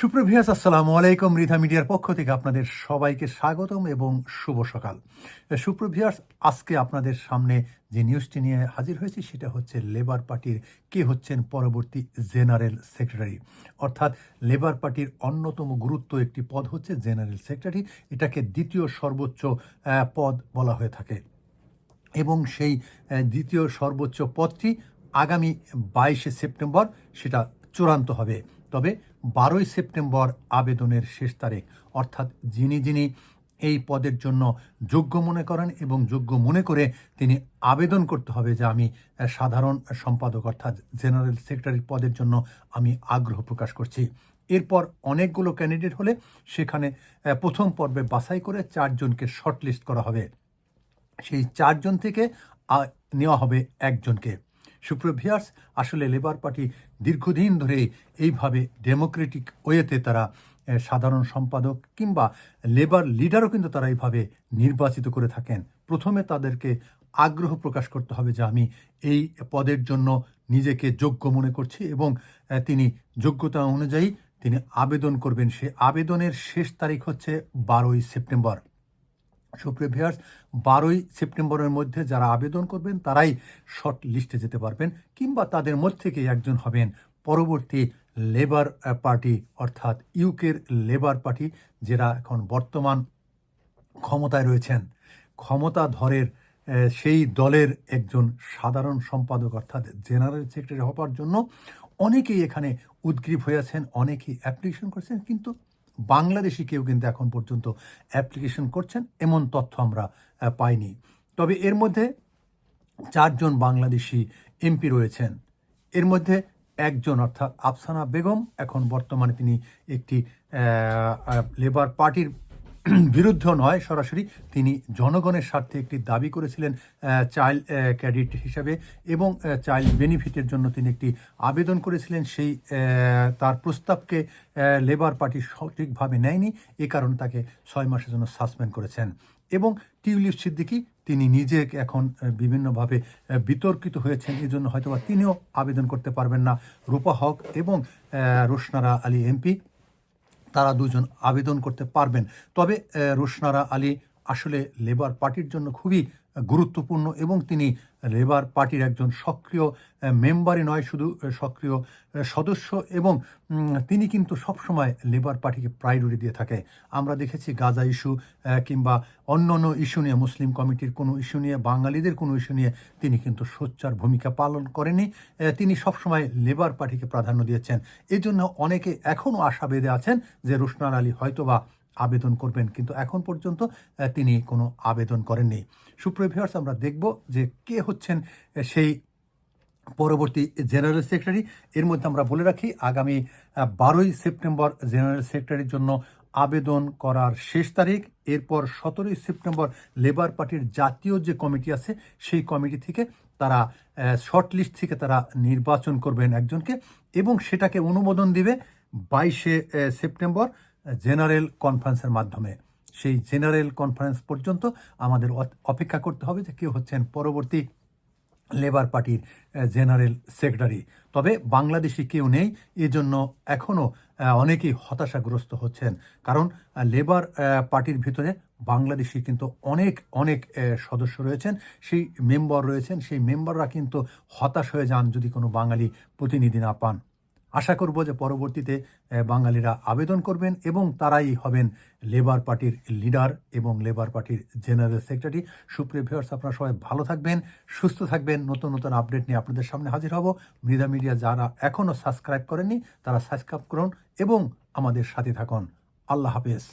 সুপ্রভিয়াস আসসালামু আলাইকুম, রিধা মিডিয়ার পক্ষ থেকে আপনাদের সবাইকে স্বাগতম এবং শুভ সকাল। সুপ্রভিয়াস আজকে আপনাদের সামনে যে নিউজটি নিয়ে হাজির হয়েছি সেটা হচ্ছে লেবার পার্টির কে হচ্ছেন পরবর্তী জেনারেল সেক্রেটারি অর্থাৎ লেবার পার্টির অন্যতম গুরুত্ব একটি পদ হচ্ছে জেনারেল সেক্রেটারি এটাকে দ্বিতীয় সর্বোচ্চ পদ বলা হয়ে থাকে। এবং সেই দ্বিতীয় সর্বোচ্চ পদটি আগামী বাইশে সেপ্টেম্বর, সেটা চূড়ান্ত হবে। তবে বারোই সেপ্টেম্বর আবেদনের শেষ তারিখ। অর্থাৎ যিনি যিনি এই পদের জন্য যোগ্য মনে করেন এবং যোগ্য মনে করে তিনি আবেদন করতে হবে যে আমি সাধারণ সম্পাদক অর্থাৎ জেনারেল সেক্রেটারি পদের জন্য আমি আগ্রহ প্রকাশ করছি। এরপর অনেকগুলো ক্যান্ডিডেট হলে সেখানে প্রথম পর্বে বাছাই করে চারজনকে শর্টলিস্ট করা হবে। সেই চারজন থেকে নেওয়া হবে একজনকে। সুপ্রভিয়ার্স আসলে লেবার পার্টি দীর্ঘদিন ধরে এইভাবে ডেমোক্রেটিক ওয়েতে তারা সাধারণ সম্পাদক কিংবা লেবার লিডারও কিন্তু তারা এইভাবে নির্বাচিত করে থাকেন। প্রথমে তাদেরকে আগ্রহ প্রকাশ করতে হবে যে আমি এই পদের জন্য নিজেকে যোগ্য মনে করছি এবং তিনি যোগ্যতা অনুযায়ী তিনি আবেদন করবেন। সে আবেদনের শেষ তারিখ হচ্ছে বারোই সেপ্টেম্বর। সুপ্রিয় ভিউয়ার্স, বারোই সেপ্টেম্বরের মধ্যে যারা আবেদন করবেন, তারাই শর্ট লিস্টে যেতে পারবেন কিংবা তাদের মধ্যে একজন হবেন পরবর্তী লেবার পার্টি, অর্থাৎ ইউকের লেবার পার্টি, যারা এখন বর্তমান ক্ষমতায় রয়েছেন। ক্ষমতাধরের সেই দলের একজন সাধারণ সম্পাদক, অর্থাৎ জেনারেল সেক্রেটারি হবার জন্য অনেকেই এখানে উদ্গ্রীব হয়ে আছেন, অনেকেই অ্যাপ্লিকেশন করেছেন, কিন্তু বাংলাদেশি কেউ কিন্তু এখন পর্যন্ত অ্যাপ্লিকেশন করছেন, এমন তথ্য আমরা পাইনি। তবে এর মধ্যে চারজন বাংলাদেশি এমপি রয়েছেন। এর মধ্যে একজন অর্থাৎ আফসানা বেগম, এখন বর্তমানে তিনি একটি লেবার পার্টির বিরুদ্ধ নয়, সরাসরি তিনি জনগণের স্বার্থে একটি দাবি করেছিলেন চাইল্ড ক্রেডিট হিসাবে এবং চাইল্ড বেনিফিটের জন্য তিনি একটি আবেদন করেছিলেন। সেই তার প্রস্তাবকে লেবার পার্টি সঠিকভাবে নেয়নি, এ কারণে তাকে ছয় মাসের জন্য সাসপেন্ড করেছেন। এবং টিউলিপ সিদ্দিকি, তিনি নিজে এখন বিভিন্নভাবে বিতর্কিত হয়েছেন। এই জন্য হয়তোবা তিনিও আবেদন করতে পারবেন না। রূপা হক এবং রোশনারা আলী এমপি তারা দুজন আবেদন করতে পারবেন। তবে রোশনারা আলী আসলে লেবার পার্টির জন্য খুবই গুরুত্বপূর্ণ এবং তিনি লেবার পার্টির একজন সক্রিয় মেম্বারই নয়, শুধু সক্রিয় সদস্য এবং তিনি কিন্তু সবসময় লেবার পার্টিকে প্রায়োরিটি দিয়ে থাকে। আমরা দেখেছি গাজা ইস্যু কিংবা অন্য অন্য ইস্যু নিয়ে মুসলিম কমিটির কোনো ইস্যু নিয়ে, বাঙালিদের কোনো ইস্যু নিয়ে তিনি কিন্তু সোচ্চার ভূমিকা পালন করেনি তিনি সবসময় লেবার পার্টিকে প্রাধান্য দিয়েছেন। এই জন্য অনেকে এখনও আশা বেঁধে আছেন যে রোশনার আলী হয়তোবা আবেদন করবেন। কিন্তু এখন পর্যন্ত তিনি কোনো আবেদন করেননি। সুপ্রিয় ভিউয়ার্স আমরা দেখব যে কে হচ্ছেন সেই পরবর্তী জেনারেল সেক্রেটারি। এর মধ্যে আমরা বলে রাখি, আগামী বারোই সেপ্টেম্বর জেনারেল সেক্রেটারির জন্য আবেদন করার শেষ তারিখ। এরপর সতেরোই সেপ্টেম্বর লেবার পার্টির জাতীয় যে কমিটি আছে, সেই কমিটি থেকে তারা শর্ট লিস্ট থেকে তারা নির্বাচন করবেন একজনকে এবং সেটাকে অনুমোদন দিবে বাইশে সেপ্টেম্বর। জেনারেল কনফারেন্সের মাধ্যমে। সেই জেনারেল কনফারেন্স পর্যন্ত আমাদের অপেক্ষা করতে হবে যে কেউ হচ্ছেন পরবর্তী লেবার পার্টির জেনারেল সেক্রেটারি। তবে বাংলাদেশি কেউ নেই, এজন্য এখনও অনেকেই হতাশাগ্রস্ত হচ্ছেন। কারণ লেবার পার্টির ভিতরে বাংলাদেশি কিন্তু অনেক অনেক সদস্য রয়েছেন। সেই মেম্বার রয়েছেন, সেই মেম্বাররা কিন্তু হতাশ হয়ে যান যদি কোনো বাঙালি প্রতিনিধি না পান। আশা করব যে পরবর্তীতে বাঙালিরা আবেদন করবেন এবং তারাই হবেন লেবার পার্টির লিডার এবং লেবার পার্টির জেনারেল সেক্রেটারি সুপ্রিয় ভিউয়ার্স আপনারা সবাই ভালো থাকবেন, সুস্থ থাকবেন। নতুন নতুন আপডেট নিয়ে আপনাদের সামনে হাজির হব। মৃধা মিডিয়া যারা এখনও সাবস্ক্রাইব করেননি, তারা সাবস্ক্রাইব করুন এবং আমাদের সাথে থাকুন। আল্লাহ হাফেজ।